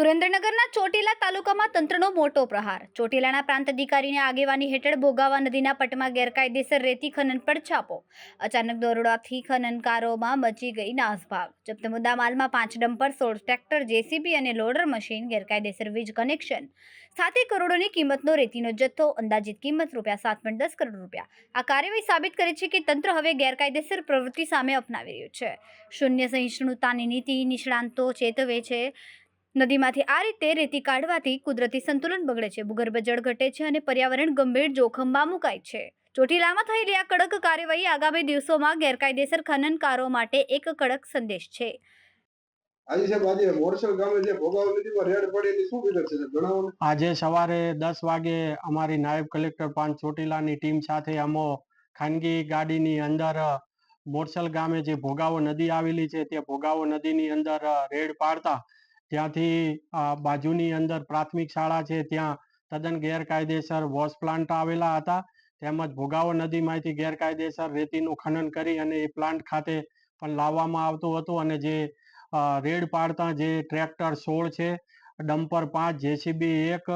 સુરેન્દ્રનગરના ચોટીલા તાલુકામાં તંત્રનો મોટો પ્રહાર. ચોટીલાના પ્રાંત અધિકારીની આગેવાની હેઠળ ભોગાવા નદીના પટમાં ગેરકાયદેસર રેતી ખનન પર છાપો. અચાનક દરોડાથી ખનનકારોમાં મચી ગઈ નાસભાગ. જપ્ત મુદ્દામાલમાં પાંચ ડમ્પર, સોળ ટ્રેક્ટર, જેસીબી અને લોડર મશીન ગેરકાયદેસર વીજ કનેક્શન. સાથે કરોડોની કિંમતનો રેતીનો જથ્થો, અંદાજિત કિંમત રૂપિયા સાત પોઈન્ટ દસ કરોડ રૂપિયા. આ કાર્યવાહી સાબિત કરે છે કે તંત્ર હવે ગેરકાયદેસર પ્રવૃત્તિ સામે અપનાવી રહ્યું છે. શૂન્ય સહિષ્ણુતાની નીતિ નિષ્ણાંતો ચેતવે છે. નદીમાંથી આ રીતે રેતી કાઢવાથી કુદરતી સંતુલન બગડે છે. ભૂગર્ભ જળ ઘટે છે અને પર્યાવરણ ગંભીર જોખમમાં મુકાય છે. ચોટીલામાં થયેલી આ કડક કાર્યવાહી આગામી દિવસોમાં ગેરકાયદેસર ખનનકારો માટે એક કડક સંદેશ છે. આજે સાહેબ આજે મોરસલ ગામે જે ભોગાવ નદીમાં રેડ પડી એની શું વિગત છે સાહેબ? જણાવો ને. આજે સવારે દસ વાગે અમારી નાયબ કલેક્ટર પાંચ ચોટીલાની ટીમ સાથે અમો ખાનગી ગાડીની અંદર મોરસલ ગામે જે ભોગાવો નદી આવેલી છે તે ભોગાવો નદીની અંદર રેડ પાડતા ત્યાંથી બાજુની અંદર પ્રાથમિક શાળા છે, ત્યાં તદ્દન ગેરકાયદેસર વોશ પ્લાન્ટ આવેલા હતા. તેમજ ભોગાવો નદીમાંથી ગેરકાયદેસર રેતીનું ખનન કરી અને એ પ્લાન્ટ ખાતે પણ લાવવામાં આવતું હતું અને જે રેડ પાડતા જે ટ્રેક્ટર સોળ છે, ડમ્પર પાંચ, જેસીબી એક,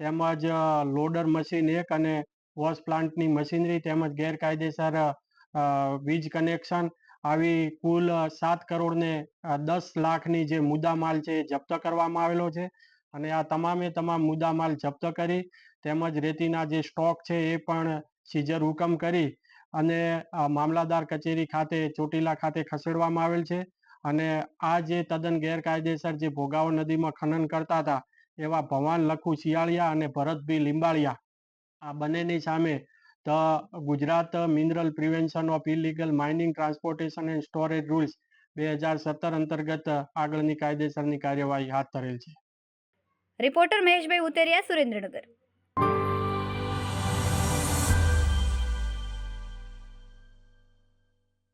તેમજ લોડર મશીન એક અને વોશ પ્લાન્ટની મશીનરી તેમજ ગેરકાયદેસર વીજ કનેક્શન આવી કુલ સાત કરોડ ને અ, દસ લાખની જે મુદ્દામાલ છે એ જપ્ત કરવામાં આવેલો છે. અને આ તમામે તમામ મુદ્દામાલ જપ્ત કરી તેમજ રેતીના જે સ્ટોક છે એ પણ સીઝર હુકમ કરી અને મામલાદાર કચેરી ખાતે ચોટીલા ખાતે ખસેડવામાં આવેલ છે. અને આ જે તદ્દન ગેરકાયદેસર જે ભોગાવો નદીમાં ખનન કરતા હતા એવા ભવાન લખુ શિયાળિયા અને ભરતભી લીંબાળિયા આ બંનેની સામે the Gujarat mineral prevention of illegal mining transportation and storage rules બે હજાર સત્તર અંતર્ગત આગળની કાયદેસરની કાર્યવાહી હાથ ધરેલ છે. રિપોર્ટર મહેશભાઈ ઉતેરિયા સુરેન્દ્રનગર.